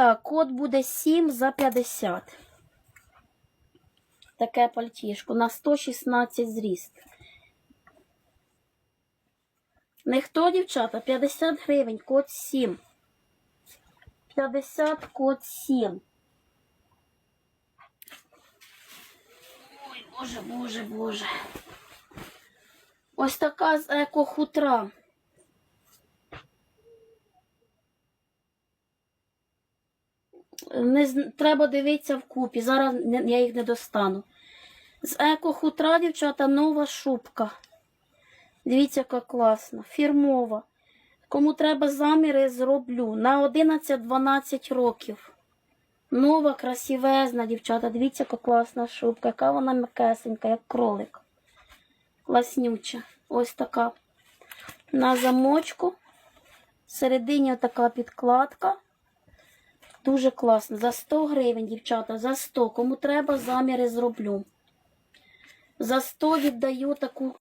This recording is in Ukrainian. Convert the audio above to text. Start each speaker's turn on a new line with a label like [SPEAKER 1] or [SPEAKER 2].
[SPEAKER 1] Так, код буде 7 за 50. Таке пальтішко на 116 зріст. Ніхто, дівчата, 50 гривень, код 7. 50 код 7. Ой, боже, боже, боже. Ось така з еко-хутра. Не, треба дивитися вкупі. Зараз я їх не достану. З еко-хутра, дівчата, нова шубка. Дивіться, яка класна. Фірмова. Кому треба заміри, зроблю. На 11-12 років. Нова, красивезна, дівчата. Дивіться, яка класна шубка. Яка вона м'якесенька, як кролик. Класнюча. Ось така. На замочку. Всередині така підкладка. Дуже класно. За 100 гривень, дівчата, за 100. Кому треба, заміри зроблю. За 100 віддаю таку